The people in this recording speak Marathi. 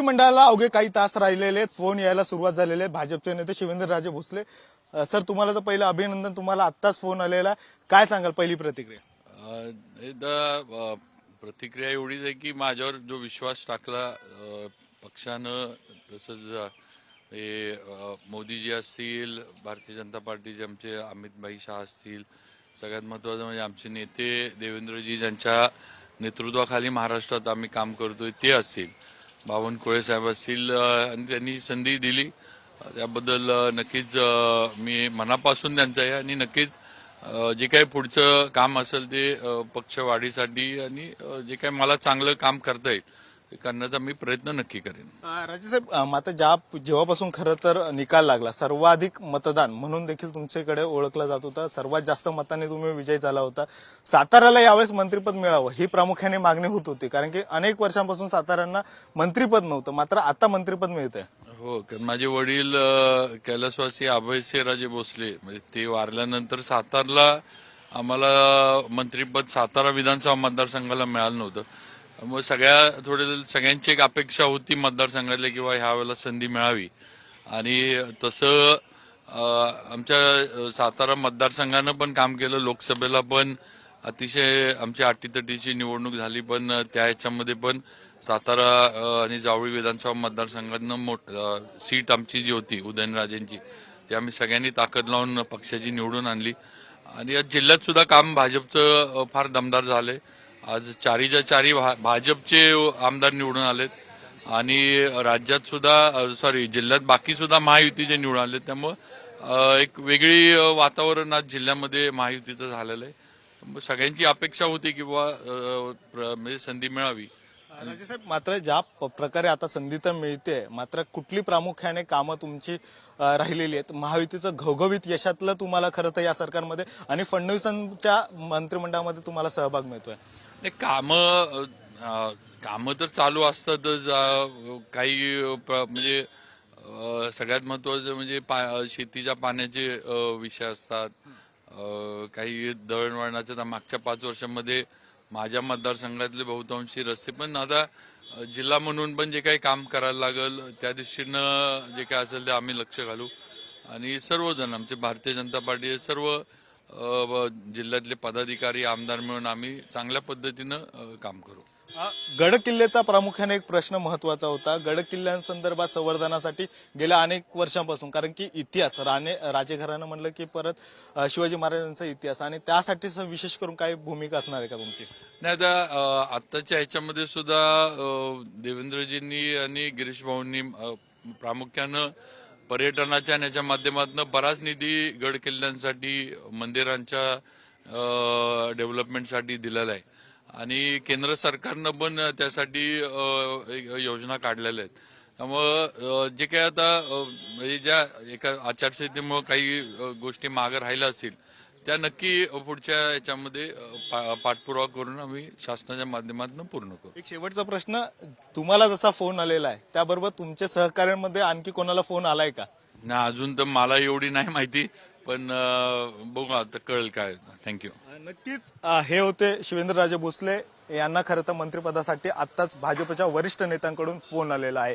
मंडळाला अवघे काही तास राहिलेले आहेत. फोन यायला सुरुवात झालेले भाजपचे नेते शिवेंद्रराजे भोसले. अ, सर तुम्हाला तर पहिलं अभिनंदन. तुम्हाला आत्ताच फोन आलेला. काय सांगाल पहिली प्रतिक्रिया? अ, एकदा अ, प्रतिक्रिया एवढीच आहे की माझ्यावर जो विश्वास टाकला अ, पक्षानं तसंच अ, हे अ, मोदीजी असतील भारतीय जनता पार्टीचे आमचे अमितभाई शाह असतील सगळ्यात महत्वाचं म्हणजे आमचे नेते देवेंद्रजी ज्यांच्या नेतृत्वाखाली महाराष्ट्रात आम्ही काम करतोय ते असतील. बावनकुळे साहेब असतील आणि त्यांनी संधी दिली. त्याबद्दल नक्कीच मी मनापासून त्यांचं आहे आणि नक्कीच जे काही पुढचं काम असेल ते पक्ष पक्षवाढीसाठी आणि जे काही मला चांगलं काम करता येईल ते करण्याचा मी प्रयत्न नक्की करेन. राजेसाहेब मात्र ज्या जेव्हापासून खरं तर निकाल लागला सर्वाधिक मतदान म्हणून देखील तुमच्याकडे ओळखलं जात होतं. सर्वात जास्त मतांनी तुम्ही विजयी झाला होता. साताऱ्याला यावेळेस मंत्रीपद मिळावं ही प्रामुख्याने मागणी होत होती कारण की अनेक वर्षांपासून साताऱ्यांना मंत्रीपद नव्हतं मात्र आता मंत्रीपद मिळतंय. हो कारण माझे वडील कैलासवासी अभयसिंहराजे भोसले म्हणजे ते वारल्यानंतर सातारला आम्हाला मंत्रीपद सातारा विधानसभा मतदारसंघाला मिळालं नव्हतं. मग सगळ्या थोडे सगळ्यांची एक अपेक्षा होती मतदारसंघातल्या किंवा ह्या वेळेला संधी मिळावी. आणि तसं आमच्या सातारा मतदारसंघानं पण काम केलं लोकसभेला पण. अतिशय आमची अटीतटीची निवडणूक झाली पण त्या ह्याच्यामध्ये पण सातारा आणि जावळी विधानसभा मतदारसंघातनं मोठ सीट आमची जी होती उदयनराजेंची ती आम्ही सगळ्यांनी ताकद लावून पक्षाची निवडून आणली. आणि या जिल्ह्यात सुद्धा काम भाजपचं फार दमदार झालंय. आज चारीच्या चारी भा- भाजपचे आमदार निवडून आलेत. आणि राज्यात सुद्धा सॉरी जिल्ह्यात बाकी सुद्धा महायुतीचे निवडून आले त्यामुळं एक वेगळी वातावरण आज जिल्ह्यामध्ये महायुतीचं झालेलं आहे. सगळ्यांची अपेक्षा होती की बाबा प्र- म्हणजे संधी मिळावी. राजेसाहेब मात्र ज्या प्रकारे आता संधी तर मिळते मात्र कुठली प्रामुख्याने कामं तुमची राहिलेली आहेत? महायुतीचं घवघवीत यशातलं तुम्हाला खरं तर या सरकारमध्ये आणि फडणवीसांच्या मंत्रिमंडळामध्ये तुम्हाला सहभाग मिळतोय. नाही कामं कामं तर चालू असतात काही म्हणजे सगळ्यात महत्वाचं म्हणजे पा- शेतीच्या पाण्याचे विषय असतात. काही दळणवळणाचे मागच्या पाच वर्षांमध्ये माझ्या मतदारसंघातले बहुतांशी रस्ते पण आता जिल्हा म्हणून पण जे काही काम करायला लागल त्या दृष्टीनं जे काही असेल ते आम्ही लक्ष घालू. आणि सर्वजण आमचे भारतीय जनता पार्टी सर्व जिल्ह्यातले पदाधिकारी आमदार मिळून आम्ही चांगल्या पद्धतीनं काम करू. गड किल्ल्याचा प्रामुख्याने एक प्रश्न महत्त्वाचा होता. गड किल्ल्यांसंदर्भात संवर्धनासाठी गेल्या अनेक वर्षांपासून कारण की इतिहास राणे राजेघरानं म्हणलं की परत शिवाजी महाराजांचा इतिहास. आणि त्यासाठी विशेष करून काही भूमिका असणार आहे का तुमची? नाही आता आत्ताच्या ह्याच्यामध्ये सुद्धा देवेंद्रजींनी आणि गिरीश भाऊंनी प्रामुख्यानं पर्यटनाच्या आणि याच्या माध्यमातून बराच निधी गड किल्ल्यांसाठी मंदिरांच्या डेव्हलपमेंटसाठी दिलेला आहे. आणि केंद्र सरकारनं पण त्यासाठी योजना काढलेल्या आहेत. त्यामुळं जे काही आता म्हणजे ज्या एका आचारसंहितेमुळे काही गोष्टी मागे राहिल्या असतील त्या नक्की पुढच्या याच्यामध्ये पाठपुरावा करून आम्ही शासनाच्या माध्यमातून पूर्ण करू. एक शेवटचा प्रश्न तुम्हाला जसा फोन आलेला आहे त्याबरोबर तुमच्या सहकार्यांमध्ये आणखी कोणाला फोन आलाय का? ना अजून तर मला एवढी नाही माहिती. पण बघू आता कळेल काय. थँक्यू नक्कीच हे होते शिवेंद्रराजे भोसले. यांना खरं तर मंत्रिपदासाठी आत्ताच भाजपच्या वरिष्ठ नेत्यांकडून फोन आलेला आहे.